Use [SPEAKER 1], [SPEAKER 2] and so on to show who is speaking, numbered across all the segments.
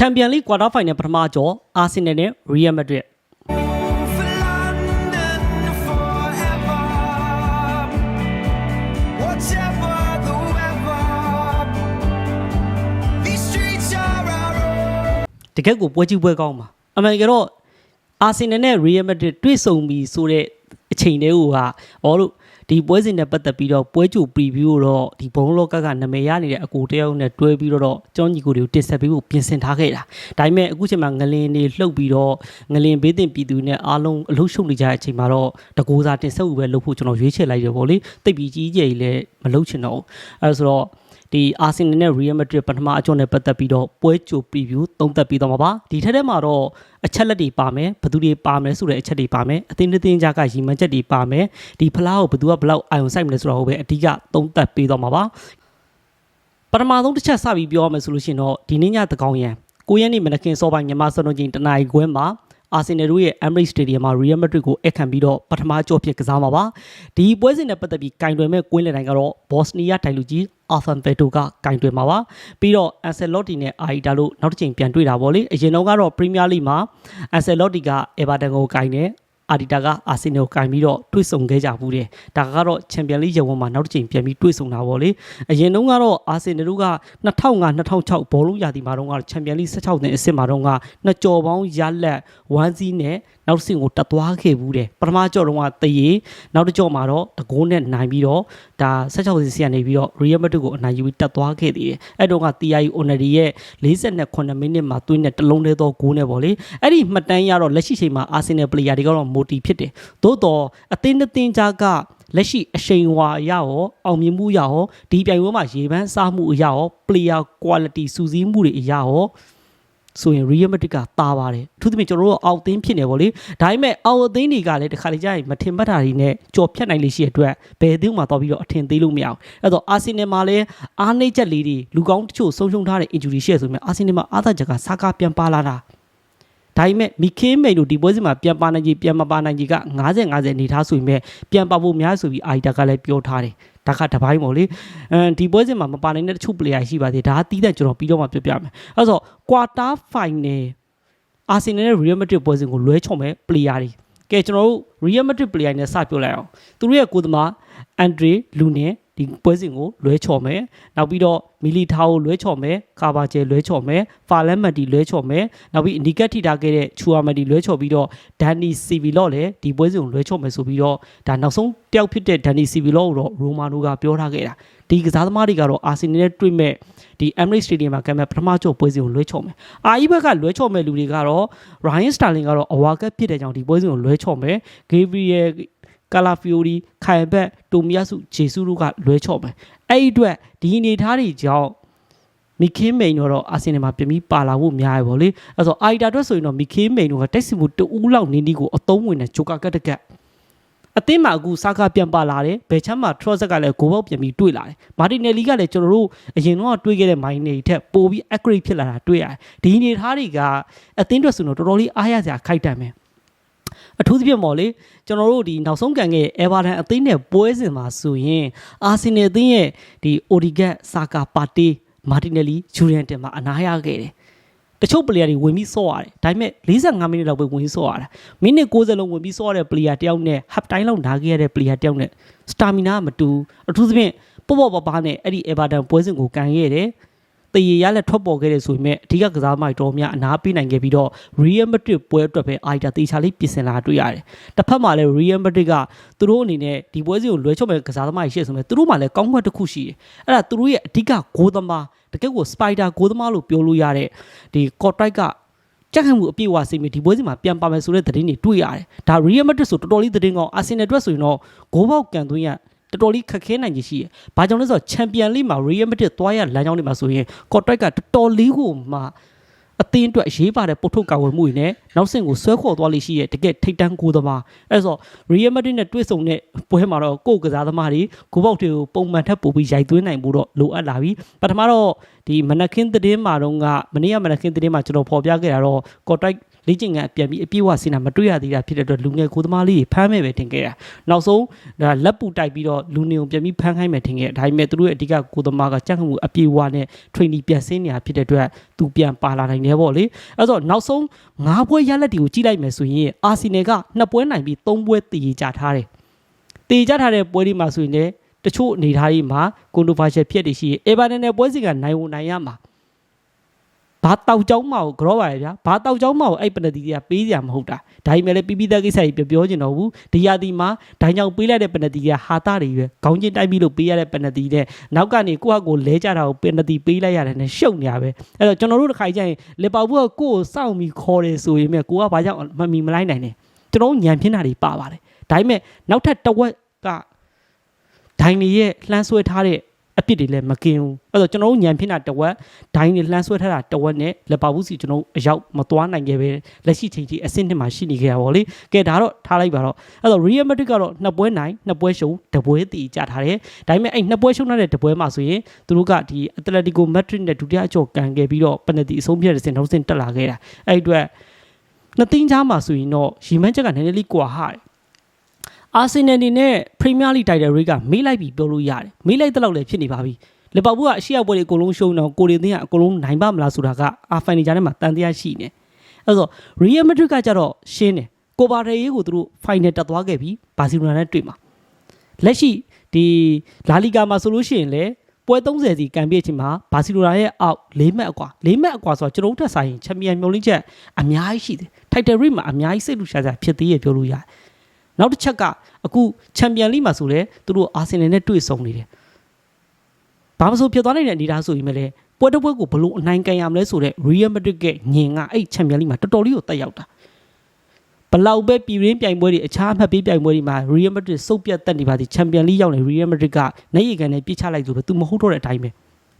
[SPEAKER 1] ချန်ပီယံလိကွာတာဖိုင်နယ်ပထမကြောအာဆင်နယ်နဲ့ရီယယ်မက်ဒရစ်
[SPEAKER 2] For London forever. Whatever the weather, these streets are our own.
[SPEAKER 1] တကယ့်ကိုပွဲကြီးပွဲကောင်းပါအမှန်တကယ်တော့အာဆင်နယ်နဲ့ရီယယ်မက်ဒရစ်တွေ့ဆုံပြီးဆိုတဲ့ အချိန်တည်းကအော်လို့ဒီပွဲစဉ်နဲ့ပတ်သက်ပြီးတော့ပွဲကြို preview ကိုတော့ဒီဘုံလောကကနာမည်ရနေတဲ့အကိုတယောက်နဲ့တွဲပြီးတော့ကျောင်းညီကိုတွေကိုတင်ဆက်ပေးဖို့ပြင်ဆင်ထားခဲ့တာဒါပေမဲ့အခုချိန်မှာငလင်နေလှုပ်ပြီးတော့ငလင်ဘေးတင်ပြည်သူနဲ့အားလုံးအလုပ်ရှုပ်နေကြတဲ့အချိန်မှာတော့တကူစားတင်ဆက်ဖို့ပဲလုပ်ဖို့ကျွန်တော်ရွေးချယ်လိုက်တယ်ဗောလေတိတ်ပြီးကြီးကြီးကြီးလည်းမလုပ်ချင်တော့ဘူးအဲဒါဆိုတော့ ဒီအာဆင်နယ်နဲ့ Real Madrid ပထမအကြောင်းနဲ့ပတ်သက်ပြီးတော့ပွဲကြို preview သုံးသပ်ပြီးတော့မှာပါဒီထက်ထဲမှာတော့အချက်လက်တွေပါမယ်ဘယ်သူတွေပါမယ်ဆိုတဲ့အချက်တွေပါမယ်အသင်းတစ်သင်းကြားကရီမန်ချက်တွေပါမယ်ဒီဖလားကိုဘယ်သူကဘယ်လောက်အာရုံစိုက်မလဲဆိုတော့ပဲအဓိကသုံးသပ်ပြီးတော့မှာပါပထမဆုံးတစ်ချက်စပြီးပြောရမယ်ဆိုလို့ရှိရင်တော့ဒီနေ့ညသကောင်ရန်ကိုရက်နေမနခင်စောပိုင်းမြန်မာစံတော်ချိန်တနင်္လာရီခွဲမှာ အာဆင်နယ်တို့ရဲ့ Emirates Stadium မှာ Real Madrid ကိုအခမ်းပြီးတော့ပထမကြော့ဖြစ်ကစားမှာပါဒီပွဲစဉ်နဲ့ပတ်သက်ပြီးကင်တွယ်မဲ့ကွင်းလယ်တိုင်းကတော့ Bosnia တိုင်လူကြီး Alfan Veto ကကင်တွယ်မှာပါပြီးတော့ Ancelotti နဲ့ Aida လို့နောက်တစ်ချိန်ပြန်တွေ့တာပေါ့လေအရင်တော့ကတော့ Premier League မှာ Ancelotti က Everton ကိုကင်တယ် အာဒီတာကအာဆင်နယ်ကိုကင်ပြီးတော့တွေ့ဆုံခဲ့ကြဘူးတယ်ဒါကတော့ချန်ပီယံလိရုံဝမှာနောက်တစ်ချိန်ပြန်ပြီးတွေ့ဆုံတာပေါ့လေအရင်တုန်းကတော့အာဆင်နယ်တို့က2005 2006ဘောလုံးရာသီမှာတော့ကချန်ပီယံလိ16နှစ်အဆင့်မှာတော့ကနှစ်ကြော်ပေါင်းရလက်1စီးနဲ့နောက်တစ်ဆင့်ကိုတက်သွားခဲ့ဘူးတယ်ပထမကြော်တော့ကတရေနောက်တစ်ကြော်မှာတော့တကိုးနဲ့နိုင်ပြီးတော့ဒါ16စီးစီကနေပြီးတော့ Real Madrid ကိုအနိုင်ယူပြီးတက်သွားခဲ့သေးတယ်အဲ့တော့က TI Oneri ရဲ့48မိနစ်မှာသွင်းတဲ့တလုံးသေးသောဂိုးနဲ့ပေါ့လေအဲ့ဒီမှတ်တမ်းရတော့လက်ရှိချိန်မှာ Arsenal player တွေကတော့ motive ဖြစ်တယ်သို့တော့အသင်းတစ်သင်းကြားကလက်ရှိအရှိန်ဝါရရောအောင်မြင်မှုရရောဒီပြိုင်ပွဲမှာရေပန်းစားမှုအရရော player quality စူးစီးမှုတွေအရရောဆိုရင် Real Madrid ကတာပါတယ်အထူးသဖြင့်ကျွန်တော်တို့အောက်သင်းဖြစ်နေပေါ့လေဒါပေမဲ့အောက်အသင်းတွေကလည်းတစ်ခါတလေကြာရင်မထင်မှတ်တာတွေနဲ့ကြော်ဖြတ်နိုင်လေရှိတဲ့အတွက်ဘယ်အသင်းမှတော့ပြီးတော့အထင်သေးလို့မရအောင်အဲ့တော့ Arsenal မှာလည်းအားနှိမ့်ချက်လေးတွေလူကောင်းတချို့ဆုံးရှုံးထားတဲ့ injury ရှိရဆိုရင် Arsenal မှာအားသာချက်ကစားကားပြန်ပါလာတာ ဒါပေမဲ့မီခေးမိန်တို့ဒီပွဲစဉ်မှာပြန်ပါနိုင်ကြီးပြန်မပါနိုင်ကြီးက90 50အနေထားဆိုရင်ပဲပြန်ပါဖို့များဆိုပြီးအာရီတာကလည်းပြောထားတယ်ဒါကတပိုင်းပေါ့လေအဲဒီပွဲစဉ်မှာမပါနိုင်တဲ့တချို့ player ရှိပါသေးတယ်ဒါကတီးတဲ့ကျွန်တော်ပြီးတော့မှပြောပြမယ်အဲဆို quarter final အာဆင်နယ်နဲ့ Real Madrid ပွဲစဉ်ကိုလွဲချော်မဲ့ player တွေကဲကျွန်တော်တို့ Real Madrid player နဲ့စပြောလိုက်အောင်သူတို့ရဲ့ကိုယ်သမား Andre Lunin ဒီပွဲစဉ်ကိုလွဲချော်မယ်နောက်ပြီးတော့မီလီထာကိုလွဲချော်မယ်ကာဘာကျဲလွဲချော်မယ်ဖာလန်မတ်တီလွဲချော်မယ်နောက်ပြီးအနီကက်ထိထားခဲ့တဲ့ချူအာမတ်တီလွဲချော်ပြီးတော့ဒန်နီစီဗီလော့လည်းဒီပွဲစဉ်ကိုလွဲချော်မယ်ဆိုပြီးတော့ဒါနောက်ဆုံးတယောက်ဖြစ်တဲ့ဒန်နီစီဗီလော့ကိုတော့ရိုမာနိုကပြောထားခဲ့တာဒီကစားသမားတွေကတော့အာဆင်နယ်နဲ့တွေ့မဲ့ဒီ Emirates Stadium မှာကမ်းမဲ့ပထမကျော့ပွဲစဉ်ကိုလွဲချော်မယ်အာအီဘက်ကလွဲချော်မဲ့လူတွေကတော့ Ryan Sterling ကတော့အဝါကက်ဖြစ်တဲ့ကြောင့်ဒီပွဲစဉ်ကိုလွဲချော်မယ် Gabriel ကာလာဖီယိုရီခိုင်ဘက်တိုမီယာစုဂျေဆုတို့ကလွဲချော့မယ်အဲ့ဒီအတွက်ဒီအနေထားတွေကြောင့်မီခင်းမိန်တို့တော့အာဆင်နယ်မှာပြင်ပြီးပါလာဖို့များရပါလေအဲ့ဆိုအိုက်တာအတွက်ဆိုရင်တော့မီခင်းမိန်တို့ကတက်စီမှုတူးလောက်နင်းဒီကိုအသုံးဝင်တဲ့ဂျိုကာကတ်တကတ်အသင်းမှာအခုစာကာပြန်ပါလာတယ်ဘယ်ချမ်းမှာထရော့ဆက်ကလည်းဂိုးပေါက်ပြန်ပြီးတွေ့လာတယ်မာတင်နယ်လီကလည်းကျွန်တော်တို့အရင်တော့တွေ့ခဲ့တဲ့မိုင်းတွေထက်ပိုပြီး accurate ဖြစ်လာတာတွေ့ရတယ်ဒီအနေထားတွေက အသင်းအတွက်ဆိုတော့တော်တော်လေးအားရစရာခိုက်တန်မယ် အထူးသဖြင့်ပေါ့လေကျွန်တော်တို့ဒီနောက်ဆုံးကန်ခဲ့အဲဗာတန်အသင်းနဲ့ပွဲစဉ်မှာဆိုရင်အာဆင်နယ်အသင်းရဲ့ဒီအိုဒီဂတ်ဆာကာပါတီမာတင်နယ်လီဂျူရီယန်တင်မှာအနားရခဲ့တယ်တချို့ player တွေဝင်ပြီးဆော့ရတယ်ဒါပေမဲ့45မိနစ်လောက်ပဲဝင်ပြီးဆော့ရတာမိနစ်60လုံးဝင်ပြီးဆော့ရတဲ့ player တယောက်နဲ့ half time လောက်နားခဲ့ရတဲ့ player တယောက်နဲ့ stamina မတူအထူးသဖြင့်ပေါ့ပေါ့ပါပါနဲ့အဲ့ဒီ Everton ပွဲစဉ်ကိုကန်ခဲ့တယ် တည်ရလက်ထွက်ပေါ်ခဲ့တဲ့ဆိုပေမဲ့အဓိကကစားသမားတွေတော်များအနားပေးနိုင်ခဲ့ပြီးတော့ Real Madrid ပွဲအတွက်ပဲအာရီတာတေချာလေးပြင်ဆင်လာတွေ့ရတယ်။တစ်ဖက်မှာလည်း Real Madrid ကသူတို့အနေနဲ့ဒီပွဲစဉ်ကိုလွဲချော့မဲ့ကစားသမားတွေရှိဆိုပေမဲ့သူတို့မှလည်းကောင်းကွက်တစ်ခုရှိတယ်။အဲ့ဒါသူတို့ရဲ့အဓိကဂိုးသမားတကယ့်ကို Spider ဂိုးသမားလို့ပြောလို့ရတဲ့ဒီ Cortright ကကြက်ခံမှုအပြည့်အဝစိတ်မျိုးဒီပွဲစဉ်မှာပြန်ပါမယ်ဆိုတဲ့သတင်းတွေတွေ့ရတယ်။ဒါ Real Madrid ဆိုတော်တော်လေးသတင်းကောင်း Arsenal အတွက်ဆိုရင်တော့ဂိုးပေါက်ကန်သွင်းရ တော်တော်လေးခက်ခဲနိုင်ကြီးရှိတယ်။ဘာကြောင့်လဲဆိုတော့ချန်ပီယံလိမှာ Real Madrid သွားရလမ်းကြောင်းတွေမှာဆိုရင် Cortright ကတော်တော်လေးကိုမှအသင်းအတွက်အရေးပါတဲ့ပုတ်ထုတ်ကာဝယ်မှုတွေနဲ့နောက်ဆင့်ကိုဆွဲခေါ်သွားလိမ့်ရှိရဲ့တကယ်ထိတ်တန်းကိုသမားအဲဆို Real Madrid နဲ့တွေ့ဆုံတဲ့ပွဲမှာတော့ကိုယ်ကစားသမားတွေကိုပေါက်တွေကိုပုံမှန်ထက်ပိုပြီးရိုက်သွင်းနိုင်ဖို့တော့လိုအပ်လာပြီပထမတော့ဒီမနက်ခင်းသတင်းမှာတော့ကမနေ့ကမနက်ခင်းသတင်းမှာကျွန်တော်ဖော်ပြခဲ့တာတော့ Cortright လေ့ကျင့်ခန်းအပြန်ပြီးအပြည့်အဝဆင်တာမတွေ့ရသေးတာဖြစ်တဲ့အတွက်လူငယ်ကိုသမားလေးတွေဖမ်းမဲ့ပဲထင်ခဲ့တာနောက်ဆုံးဒါလက်ပူတိုက်ပြီးတော့လူနေကိုပြန်ပြီးဖမ်းခိုင်းမယ်ထင်ခဲ့ဒါပေမဲ့သူတို့ရဲ့အဓိကကိုသမားကကြက်ခမှုအပြည့်အဝနဲ့ training ပြန်ဆင်းနေတာဖြစ်တဲ့အတွက်သူပြန်ပါလာနိုင်တယ်ပေါ့လေအဲ့တော့နောက်ဆုံး၅ပွဲရလက်တွေကိုကြည့်လိုက်မယ်ဆိုရင်အာဆီနယ်ကနှစ်ပွဲနိုင်ပြီး၃ပွဲတည်ကြထားတယ်တည်ကြထားတဲ့ပွဲတွေမှာဆိုရင်လည်းတချို့အနေထားတွေမှာ controversial ဖြစ်နေရှိရင်အေဗာနန်နဲ့ပွဲစဉ်ကနိုင်ဝင်နိုင်ရမှာ ဘာတောက်ကြောင်းမကိုကြောပါရဲ့ဗျာဘာတောက်ကြောင်းမကိုအဲ့ပနတီတွေကပေးစရာမဟုတ်တာဒါပေမဲ့လည်းပြီးပြီးသားကိစ္စကြီးပြောပြောချင်တော့ဘူးဒီယာတီမှာဒိုင်းကြောင်ပေးလိုက်တဲ့ပနတီကဟာတာတွေရွယ်ခေါင်းချင်းတိုက်ပြီးလို့ပေးရတဲ့ပနတီတဲ့နောက်ကနေကိုယ့်ဟာကိုယ်လဲကြတာကိုပနတီပေးလိုက်ရတယ်နဲ့ရှုပ်နေရပဲအဲ့တော့ကျွန်တော်တို့တစ်ခါကျရင်လီဗာပူးကကိုယ့်ကိုစောင့်ပြီးခေါ်တယ်ဆိုရင်မြကိုကဘာကြောင့်မမီမလိုက်နိုင်နဲ့ကျွန်တော်ညံပြင်းတာတွေပါပါတယ်ဒါပေမဲ့နောက်ထပ်တစ်ဝက်ကဒိုင်းတွေရဲ့လှမ်းဆွဲထားတဲ့ အပြစ်တွေလည်းမကင်းဘူးအဲ့တော့ကျွန်တော်တို့ညံဖြစ်တာတဝက်ဒိုင်းတွေလှမ်းဆွဲထားတာတဝက်နဲ့လက်ပါဘူးစီကျွန်တော်တို့အရောက်မသွားနိုင်ခဲ့ပဲလက်ရှိချိန်ကြီးအဆင့်နှစ်မှာရှိနေခဲ့ရပါဗောလေကဲဒါတော့ထားလိုက်ပါတော့အဲ့တော့ Real Madrid ကတော့နှစ်ပွဲနိုင်နှစ်ပွဲရှုံးတပွဲတည်ကြထားတယ်ဒါပေမဲ့အဲ့နှစ်ပွဲရှုံးထားတဲ့တပွဲမှာဆိုရင်သူတို့ကဒီ Atletico Madrid နဲ့ဒုတိယအကျော်ကန်ခဲ့ပြီးတော့ပနတီအဆုံးဖြတ်တဲ့စင်နောက်စင်တက်လာခဲ့တာအဲ့ဒီအတွက်နှစ်သိန်းချားမှာဆိုရင်တော့ရီမန်ချက်ကနည်းနည်းလေးကွာဟာတယ် အာဆင်နယ်နေနဲ့ပရီးမီးယားလိတိုက်တဲ့ရိတ်ကမေးလိုက်ပြီးပြောလို့ရတယ်မေးလိုက်တဲ့လောက်လည်းဖြစ်နေပါပြီလီဗာပူးကအရှိရပွဲတွေအကုန်လုံးရှုံးတော့ကိုရီသင်းကအကုန်လုံးနိုင်ပါမလားဆိုတာကအာဖိုင်နေဂျာထဲမှာတန်တရားရှိနေအဲ့တော့ရီယယ်မက်ဒရစ်ကကြတော့ရှင်းတယ်ကိုပါရေရေးကိုသူတို့ဖိုင်နယ်တက်သွားခဲ့ပြီးဘာစီလိုနာနဲ့တွေ့မှာလက်ရှိဒီလာလီဂါမှာဆိုလို့ရှိရင်လေပွဲ30စီကန်ပြည့်ချင်းမှာဘာစီလိုနာရဲ့အောက်၄မှတ်အကွာ၄မှတ်အကွာဆိုတော့ကျွန်တော်တို့ထက်ဆိုင်ချန်ပီယံမျောလင်းချက်အများကြီးရှိတယ်ထိုက်တယ်ရီမှာအများကြီးစိတ်လူရှာရှာဖြစ်သေးရပြောလို့ရတယ် နောက်တစ်ချက်ကအခုချန်ပီယံလိမှာဆိုလဲသူတို့အာဆင်နယ်နဲ့တွေ့ဆုံနေတယ်ဘာမဆိုဖြစ်သွားနိုင်တဲ့အနေအထားဆိုရင်မလဲပွဲတစ်ပွဲကိုဘလို့အနိုင်ကန်ရမလဲဆိုတော့ Real Madrid ကညင်ကအဲ့ချန်ပီယံလိမှာတော်တော်လေးကိုတက်ရောက်တာဘလောက်ပဲပြည်ရင်းပြိုင်ပွဲတွေအခြားအမှတ်ပေးပြိုင်ပွဲတွေမှာ Real Madrid စုပ်ပြတ်တက်နေပါသည်ချန်ပီယံလိရောက်နေ Real Madrid ကနိုင်ရကန်နဲ့ပြစ်ချလိုက်ဆိုတော့သူမဟုတ်တော့တဲ့အတိုင်းပဲ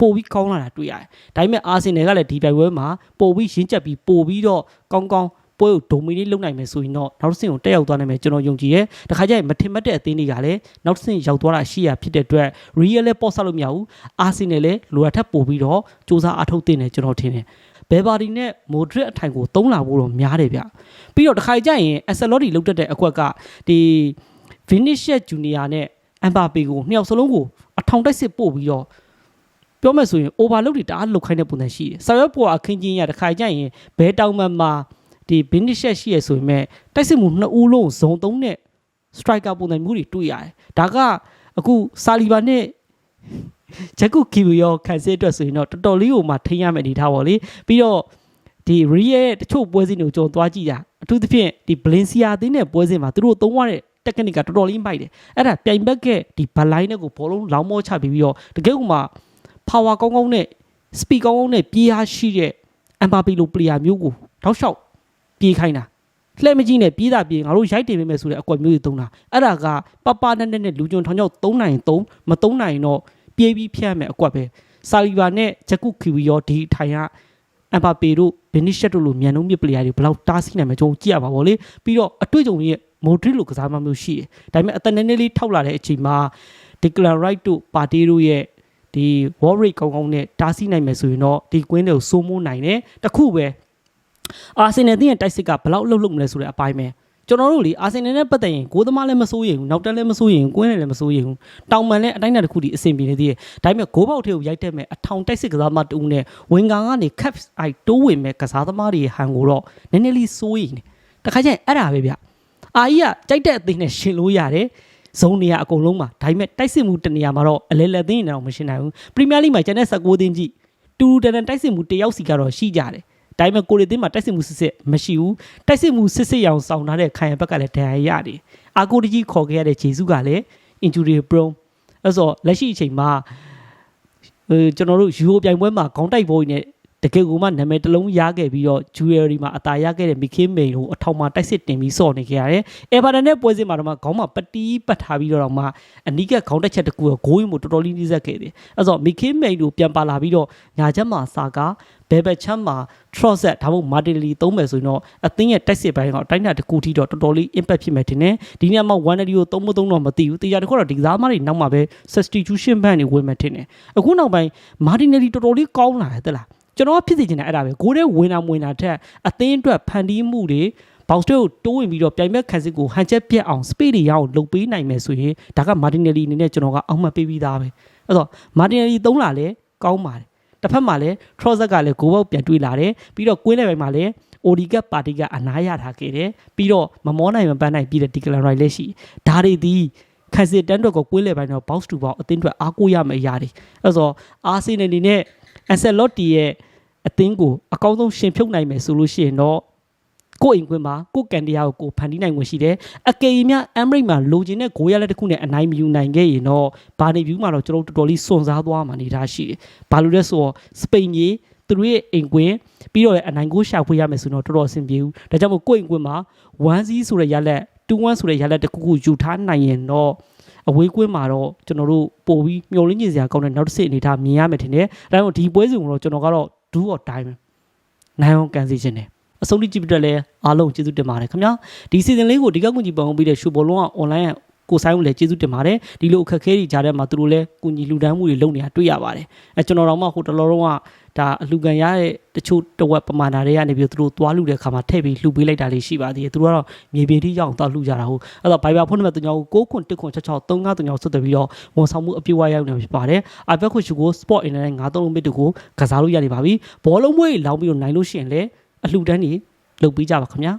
[SPEAKER 1] ပို့ပြီးကောင်းလာတာတွေ့ရတယ်။ဒါပေမဲ့အာဆင်နယ်ကလည်းဒီပြိုင်ပွဲမှာပို့ပြီးရင်းချက်ပြီးပို့ပြီးတော့ကောင်းကောင်း ပွဲကိုဒိုမီနီလုပ်နိုင်မယ်ဆိုရင်တော့နောက်တစ်ဆင့်ကိုတက်ရောက်သွားနိုင်မယ်ကျွန်တော်ယုံကြည်ရဲ။တခါကျရင်မထင်မှတ်တဲ့အသင်းတွေကလည်းနောက်တစ်ဆင့်ရောက်သွားတာရှိရဖြစ်တဲ့အတွက် Real လည်းပေါ့ဆက်လို့မရဘူး။အာဆင်နယ်လည်းလိုအပ်ထပ်ပို့ပြီးတော့စူးစမ်းအားထုတ်တင်တယ်ကျွန်တော်ထင်တယ်။ဘယ်ဘာဒီနဲ့မိုဒရစ်အထိုင်ကိုသုံးလာဖို့တော့များတယ်ဗျ။ပြီးတော့တခါကျရင်အက်ဆယ်လော်ဒီလုတ်တက်တဲ့အကွက်ကဒီဗီနစ်ရှက်ဂျူနီယာနဲ့အမ်ဘာပေကိုနှစ်ယောက်စလုံးကိုအထောင်တိုက်စစ်ပို့ပြီးတော့ပြောမယ်ဆိုရင် overload တွေတအားလုတ်ခိုင်းတဲ့ပုံစံရှိတယ်။ဆာရွက်ပေါ်အခင်းချင်းရတခါကျရင်ဘဲတောင်မှန်မှာ ဒီဘင်းနစ်ရှက်ရှိရဆိုရင်မဲ့တိုက်စစ်မှုနှစ်ဦးလုံးဇုံသုံးနဲ့ striker ပုံစံမျိုးတွေတွေ့ရတယ်။ဒါကအခုဆာလီဘာနဲ့ဂျက်ကူကီဝီယောခံစစ်အတွက်ဆိုရင်တော့တော်တော်လေးကိုမှထိန်းရမယ့်အနေထားပါလေ။ပြီးတော့ဒီရီရဲ့တချို့ပွဲစဉ်တွေကိုကျွန်တော်သွားကြည့်တာအထူးသဖြင့်ဒီဘလင်စီယာအသင်းနဲ့ပွဲစဉ်မှာသူတို့သုံးရတဲ့ technique ကတော်တော်လေးမိုက်တယ်အဲ့ဒါပြိုင်ဘက်ကဒီဘလိုင်းနဲ့ကိုဘောလုံးလောင်းမောချပြီးပြီးတော့တကယ်ကမှ power ကောင်းကောင်းနဲ့ speed ကောင်းကောင်းနဲ့ပြေးအားရှိတဲ့အမ်ဘာပီလို player မျိုးကိုတောက်လျှောက် ပြေးခိုင်းတာလှဲမကြီးနဲ့ပြေးတာပြေးငါတို့ရိုက်တင်ပေးမယ်ဆိုတဲ့အကွက်မျိုးတွေသုံးတာအဲ့ဒါကပပနဲ့နဲ့နဲ့လူကျွန်ထောင်ချောက်3နိုင်3မ3နိုင်တော့ပြေးပြီးဖျက်မယ်အကွက်ပဲဆာလီဘာနဲ့ဂျက်ကုခီဝီရောဒီထိုင်ကအမ်ဘာပေတို့ဘင်နစ်ရှက်တို့လိုမြန်နှုံးမြပလေယာတွေဘယ်လောက်တားဆီးနိုင်မလဲကျွန်တော်ကြည့်ရပါဗောလေပြီးတော့အတွေ့အကြုံရဲ့မိုဒရစ်လိုကစားမမျိုးရှိတယ်ဒါပေမဲ့အတန်နည်းနည်းလေးထောက်လာတဲ့အချိန်မှာဒီကလန်ရိုက်တို့ပါတီတို့ရဲ့ဒီ war rate ကောင်းကောင်းနဲ့တားဆီးနိုင်မယ်ဆိုရင်တော့ဒီကွင်းတွေကိုစိုးမိုးနိုင်တယ်တခုပဲ အာဆင်နယ်တင်းရဲ့တိုက်စစ်ကဘယ်လောက်လှုပ်လှုပ်မလဲဆိုတဲ့အပိုင်းပဲကျွန်တော်တို့လေအာဆင်နယ်နဲ့ပတ်သက်ရင်ကိုသမားလည်းမစိုးရိမ်ဘူးနောက်တက်လည်းမစိုးရိမ်ဘူးကွင်းလည်းမစိုးရိမ်ဘူးတောင်ပန်လည်းအတိုင်းအတာတစ်ခုတည်းအဆင်ပြေနေသေးတယ်ဒါပေမဲ့ဂိုးပေါက်ထဲကိုရိုက်တက်မဲ့အထောင်တိုက်စစ်ကစားသမားတူနဲ့ဝင်ကန်ကနေ cap အိုက်တိုးဝင်မဲ့ကစားသမားတွေဟန်ကိုတော့နည်းနည်းလေးစိုးရိမ်တယ်တခါကျရင်အဲ့ဒါပဲဗျအာကြီးကကြိုက်တဲ့အသိနဲ့ရှင်လို့ရတယ်ဇုံနေရအကုန်လုံးမှာဒါပေမဲ့တိုက်စစ်မှုတနေရာမှာတော့အလဲလဲသိရင်တော့မရှင်းနိုင်ဘူးပရီးမီးယားလိမှာကျန်တဲ့16သင်းကြီးတူတူတန်တန်တိုက်စစ်မှုတယောက်စီကတော့ရှိကြတယ် ဒါပေမဲ့ကိုရီသင်းမှာတိုက်စစ်မှုစစ်စစ်မရှိဘူးတိုက်စစ်မှုစစ်စစ်ရောင်ဆောင်ထားတဲ့ခိုင်ရဘက်ကလည်းဒဏ်ရာရတယ်အာကိုတကြီးခေါ်ခဲ့ရတဲ့ဂျေစုကလည်း injury prone အဲ့ဆိုလက်ရှိအချိန်မှာအဲကျွန်တော်တို့ယူရိုပြိုင်ပွဲမှာခေါင်းတိုက်ပွဲနဲ့တကယ်ကိုမှနာမည်တစ်လုံးရခဲ့ပြီးတော့ jewelry မှာအသာရခဲ့တဲ့ Mickey May ကိုအထောက်မှာတိုက်စစ်တင်ပြီးစော့နေခဲ့ရတယ်။ Everton နဲ့ပွဲစဉ်မှာတော့မှခေါင်းမှာပတီးပတ်ထားပြီးတော့မှအနီးကခေါင်းတက်ချက်တစ်ခုကိုဂိုးရင်ကိုတော်တော်လေးနှိစက်ခဲ့တယ်။အဲ့ဆို Mickey May ကိုပြန်ပါလာပြီးတော့ညာချက်မှာစာကား ဘယ်ဘက်ချမ်းမှာ Trosset ဒါမှမဟုတ် Martinelli သုံးမယ်ဆိုရင်တော့အသင်းရဲ့တိုက်စစ်ပိုင်းကအတိုင်းအတာတစ်ခုထိတော့တော်တော်လေး impact ဖြစ်မယ်ထင်တယ်။ဒီနေရာမှာ Wanderley ကိုသုံးမသုံးတော့မသိဘူး။တရားတစ်ခုတော့ဒီကစားမတွေနောက်မှာပဲ substitution ban တွေဝင်မယ်ထင်တယ်။အခုနောက်ပိုင်း Martinelli တော်တော်လေးကောင်းလာတယ်တဲ့လား။ကျွန်တော်ကဖြစ်စီချင်တာအဲ့ဒါပဲဂိုးတဲ့ဝင်တာမဝင်တာထက်အသင်းအတွက်ဖန်တီးမှုတွေဘောက်စတွေကိုတိုးဝင်ပြီးတော့ပြိုင်ဘက်ခန်းစစ်ကိုဟန်ချက်ပြက်အောင်စပိတ်တွေရအောင်လုပ်ပေးနိုင်မယ်ဆိုရင်ဒါကမာတင်နယ်လီအနေနဲ့ကျွန်တော်ကအောက်မှတ်ပေးပြီးသားပဲအဲ့တော့မာတင်နယ်လီသုံးလာလဲကောင်းပါတယ် တစ်ဖက်မှာလည်းထရော့ဇက်ကလည်းဂိုးဘောက်ပြန်တွေးလာတယ်ပြီးတော့ကွင်းနယ်ပိုင်းမှာလည်းအိုဒီကပ်ပါတီကအနားရထားခဲ့တယ်ပြီးတော့မမောနိုင်မပန်းနိုင်ပြီးတဲ့ဒီကလန်ရိုက်လည်းရှိဒါတွေဒီခန်းစစ်တန်းတော့ကိုကွင်းနယ်ပိုင်းတော့ box to box အသင်းအတွက်အားကိုးရမယ့်အရာတွေအဲ့တော့အာဆင်နယ်အနေနဲ့အန်ဆက်လော့တီရဲ့အသင်းကိုအကောင်းဆုံးရှင်ဖြုတ်နိုင်မယ်ဆိုလို့ရှိရင်တော့ ကိုယ့်အိမ်ခွင်းမှာကိုယ့်ကန်တရားကိုကိုယ်ဖန်တီးနိုင်ဝင်ရှိတယ်အကေကြီးများအမ်ရိတ်မှာလိုချင်တဲ့ဂိုးရလက်တစ်ခုနဲ့အနိုင်မယူနိုင်ခဲ့ရင်တော့ဘာနေဗျူးမှာတော့ကျွန်တော်တို့တော်တော်လေးစွန့်စားသွားမှာနေတာရှိတယ်ဘာလို့လဲဆိုတော့စပိန်ကြီးသူတို့ရဲ့အိမ်ကွင်းပြီးတော့လည်းအနိုင်ကိုရှာဖွေရမယ်ဆိုတော့တော်တော်အဆင်ပြေဘူးဒါကြောင့်မို့ကိုယ့်အိမ်ကွင်းမှာ1-0ဆိုတဲ့ရလက်2-1ဆိုတဲ့ရလက်တစ်ခုခုယူထားနိုင်ရင်တော့အဝေးကွင်းမှာတော့ကျွန်တော်တို့ပို့ပြီးမျောလင်းကျင်စရာကောင်းတဲ့နောက်တစ်ဆင့်အနေထားမြင်ရမယ်ထင်တယ်ဒါကြောင့်မို့ဒီပွဲစဉ်ကိုတော့ကျွန်တော်ကတော့ဒူးအော်တိုင်းပဲနိုင်အောင်ကန်စီခြင်းတယ် အဆုံးထိကြည့်ပြတဲ့လဲအားလုံးကျေးဇူးတင်ပါတယ်ခင်ဗျာဒီစီဇန်လေးကိုဒီကကူညီပံ့ပိုးပေးတဲ့ရှူဘောလုံးက online ကိုဆိုင်ကိုလည်းကျေးဇူးတင်ပါတယ်ဒီလိုအခက်အခဲတွေကြားထဲမှာသူတို့လည်းကူညီလူဒန်းမှုတွေလုပ်နေတာတွေ့ရပါတယ်အဲကျွန်တော်တို့မှဟိုတလောတော့ကဒါအလှူခံရတဲ့တချို့တဝက်ပမာဏတွေကနေပြီးသူတို့သွားလူတဲ့ခါမှာထည့်ပြီးလှူပေးလိုက်တာလေးရှိပါသေးတယ်သူတို့ကတော့မြေပြင်ထိရောက်အောင်သွားလှူကြတာဟုတ်အဲ့တော့ Viber ဖုန်းနံပါတ်3ကို9ခွန်1ခွန်66 39 39ဆက်သွယ်ပြီးတော့ဝန်ဆောင်မှုအပြည့်အဝရောက်နေဖြစ်ပါတယ် iPad ကိုရှုကို Sport Internet 930 bit ကိုကစားလို့ရနေပါပြီဘောလုံးမွေးလောင်းပြီးတော့နိုင်လို့ရှိရင်လည်း အလှူဒန်းတွေလုပ်ပေးကြပါခင်ဗျာ